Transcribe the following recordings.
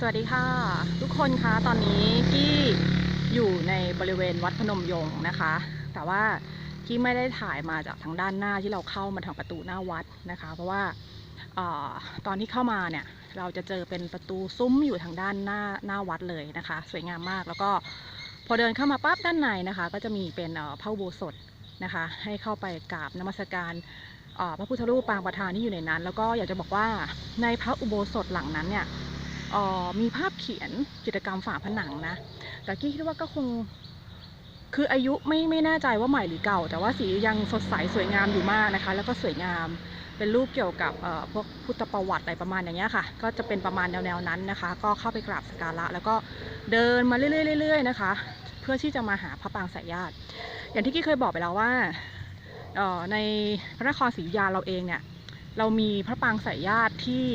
สวัสดีค่ะ ทุกคนคะตอนนี้กี้อยู่ในบริเวณวัดพนมยงค์นะคะ แต่ว่ากี้ไม่ได้ถ่ายมาจากทางด้านหน้าที่เราเข้ามาทางประตูหน้าวัดนะคะ เพราะว่าออตอนที่เข้ามาเนี่ยเราจะเจอเป็นประตูซุ้มอยู่ทางด้านหน้าหน้าวัดเลยนะคะ สวยงามมากแล้วก็พอเดินเข้ามาปั๊บด้านในนะคะ ก็จะมีเป็นพระอุโบสถนะคะ ให้เข้าไปกราบนมัสการพระพุทธรูปปางประธานที่อยู่ในนั้น แล้วก็อยากจะบอกว่าในพระอุโบสถหลังนั้นเนี่ย มีภาพเขียนจิตรกรรมฝาผนังนะ แต่กี้คิดว่าก็คง คืออายุไม่ไม่แน่ใจว่าใหม่หรือเก่า แต่ว่าสียังสดใสสวยงามอยู่มากนะคะ แล้วก็สวยงามเป็นรูปเกี่ยวกับพวกพุทธประวัติอะไรประมาณอย่างเงี้ยค่ะ ก็จะเป็นประมาณแนวๆนั้นนะคะ ก็เข้าไปกราบสักการะ แล้วก็เดินมาเรื่อยๆๆนะคะ เพื่อที่จะมาหาพระปางสายญาติ อย่างที่กี้เคยบอกไปแล้วว่าในพระนครศรีอยุธยาเราเองเนี่ยเรามีพระปางสายญาติที่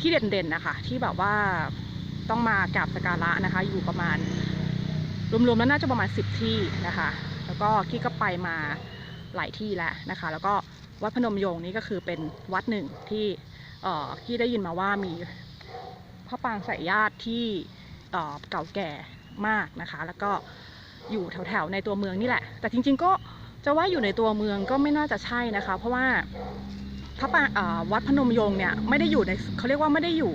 ที่เด่นๆนะคะที่แบบว่าต้องมากราบสการะนะคะ อยู่ประมาณรวมๆแล้วน่าจะประมาณ 10 ที่นะคะ แล้วก็กี้ก็ไปมาหลายที่แล้วนะคะ แล้วก็วัดพนมยงค์นี่ก็คือเป็นวัดหนึ่งที่เอ่อกี้ได้ยินมาว่ามีพระปางสายญาติที่เออเก่าแก่มากนะคะ แล้วก็อยู่แถวๆในตัวเมืองนี่แหละ แต่จริง ๆ ก็จะว่าอยู่ในตัวเมืองก็ไม่น่าจะใช่นะคะ เพราะว่า พระปาวัดพนมยงค์เนี่ยไม่ได้อยู่ในเขาเรียกว่าไม่ได้อยู่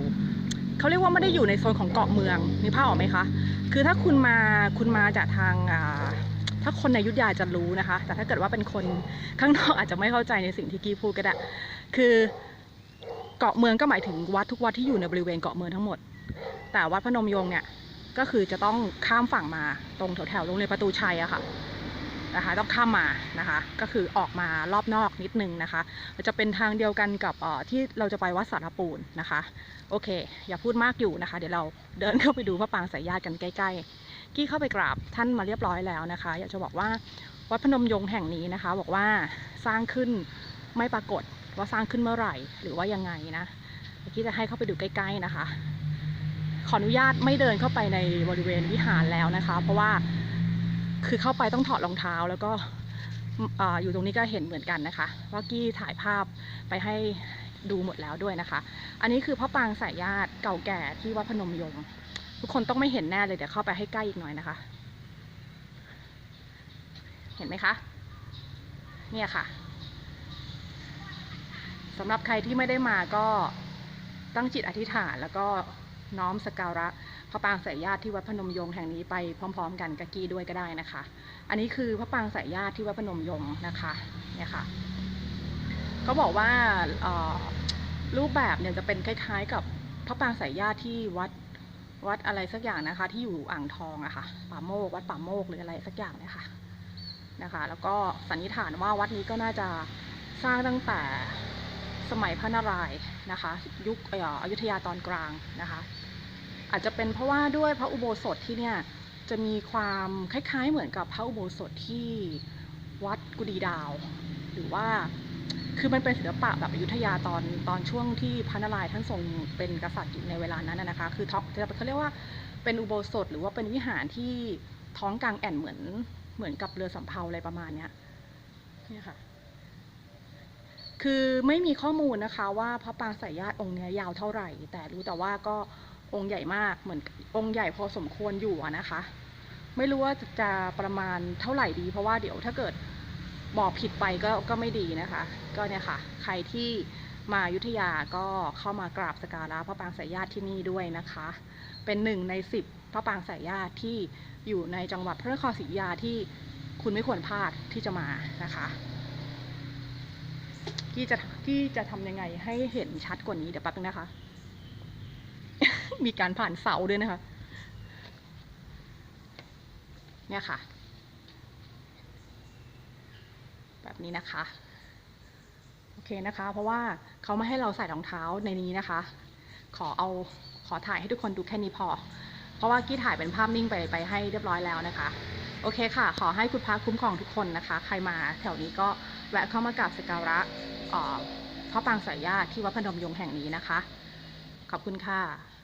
เขาเรียกว่าไม่ได้อยู่ในโซนของเกาะเมืองมีภาพออกไหมคะ คือถ้าคุณมาคุณมาจากทางถ้าคนในยุทธยาจะรู้นะคะ แต่ถ้าเกิดว่าเป็นคนข้างนอกอาจจะไม่เข้าใจในสิ่งที่กี้พูดก็ได้คือเกาะเมืองก็หมายถึงวัดทุกวัดที่อยู่ในบริเวณเกาะเมืองทั้งหมด แต่วัดพนมยงค์เนี่ยก็คือจะต้องข้ามฝั่งมาตรงแถวๆโรงเรียนประตูชัยอะค่ะ นะคะต้องข้ามมานะคะ ก็คือออกมารอบนอกนิดนึงนะคะจะเป็นทางเดียวกันกับที่เราจะไปวัดสารปูนนะคะ โอเค อย่าพูดมากอยู่นะคะ เดี๋ยวเราเดินเข้าไปดูพระปางสายญาติกันใกล้ๆ กี้เข้าไปกราบท่านมาเรียบร้อยแล้วนะคะ อยากจะบอกว่าวัดพนมยงค์แห่งนี้นะคะ บอกว่าสร้างขึ้นไม่ปรากฏว่าสร้างขึ้นเมื่อไหร่ หรือว่ายังไงนะเดี๋ยวกี้จะให้เข้าไปดูใกล้ ๆนะคะ ขออนุญาตไม่เดินเข้าไปในบริเวณวิหารแล้วนะคะ เพราะว่า คือเข้าไปต้องถอดรองเท้าแล้วก็ออยู่ตรงนี้ก็เห็นเหมือนกันนะคะว่ากี้ถ่ายภาพไปให้ดูหมดแล้วด้วยนะคะ อันนี้คือพระปางสายญาติเก่าแก่ที่วัดพนมยงค์ทุกคนต้องไม่เห็นแน่เลยเดี๋ยวเข้าไปให้ใกล้อีกหน่อยนะคะ เห็นไหมคะ เนี่ยค่ะสำหรับใครที่ไม่ได้มาก็ตั้งจิตอธิษฐานแล้วก็น้อมสกการะ พระปางสายญาติที่วัดพนมยงค์แห่งนี้ไปพร้อม ๆ กันกับกี้ด้วยก็ได้นะคะ อันนี้คือพระปางสายญาติที่วัดพนมยงค์นะคะเนี่ยค่ะเขาบอกว่ารูปแบบเนี่ยจะเป็นคล้าย ๆ กับพระปางสายญาติที่วัดวัดอะไรสักอย่างนะคะ ที่อยู่อ่างทองอะค่ะป่าโมกวัดป่าโมกหรืออะไรสักอย่างเนี่ยค่ะนะคะ แล้วก็สันนิษฐานว่าวัดนี้ก็น่าจะสร้างตั้งแต่สมัยพระนารายณ์นะคะ ยุคเอ่ออยุธยาตอนกลางนะคะ อาจจะเป็นเพราะว่าด้วยพระอุโบสถที่เนี่ยจะมีความคล้ายๆเหมือนกับพระอุโบสถที่วัดกุดีดาว หรือว่าคือมันเป็นศิลปะแบบอยุธยาตอนตอนช่วงที่พระนารายณ์ท่านทรงเป็นกษัตริย์อยู่ในเวลานั้นนะคะ คือท็อปเขาเรียกว่าเป็นอุโบสถหรือว่าเป็นวิหารที่ท้องกลางแอ่นเหมือนเหมือนกับเรือสำเภาอะไรประมาณเนี้ยนี่ค่ะ คือไม่มีข้อมูลนะคะว่าพระปรางสายญาติองค์เนี้ยยาวเท่าไหร่ แต่รู้แต่ว่าก็ องค์ใหญ่มากเหมือนองค์ใหญ่พอสมควรอยู่นะคะ ไม่รู้ว่าจะจะประมาณเท่าไหร่ดี เพราะว่าเดี๋ยวถ้าเกิดบอกผิดไปก็ก็ไม่ดีนะคะ ก็เนี่ยค่ะ ใครที่มายุทธยาก็เข้ามากราบสการะพระปางสายญาติที่นี่ด้วยนะคะ เป็นหนึ่งในสิบพระปางสายญาติที่อยู่ในจังหวัดพระนครศรีอยุธยาที่คุณไม่ควรพลาดที่จะมานะคะกี้จะกี้จะทำยังไงให้เห็นชัดกว่านี้เดี๋ยวแป๊บนึงนะคะ มีการผ่านเสาด้วยนะคะ เนี่ยค่ะ แบบนี้นะคะ โอเคนะคะ เพราะว่าเขาไม่ให้เราใส่รองเท้าในนี้นะคะ ขอเอาขอถ่ายให้ทุกคนดูแค่นี้พอ เพราะว่ากี้ถ่ายเป็นภาพนิ่งไปไปให้เรียบร้อยแล้วนะคะ โอเคค่ะ ขอให้คุณพระคุ้มครองทุกคนนะคะ ใครมาแถวนี้ก็แวะเข้ามากราบสักการะเอ่อพระปางสายญาติที่วัดพนมยงค์แห่งนี้นะคะ ขอบคุณค่ะ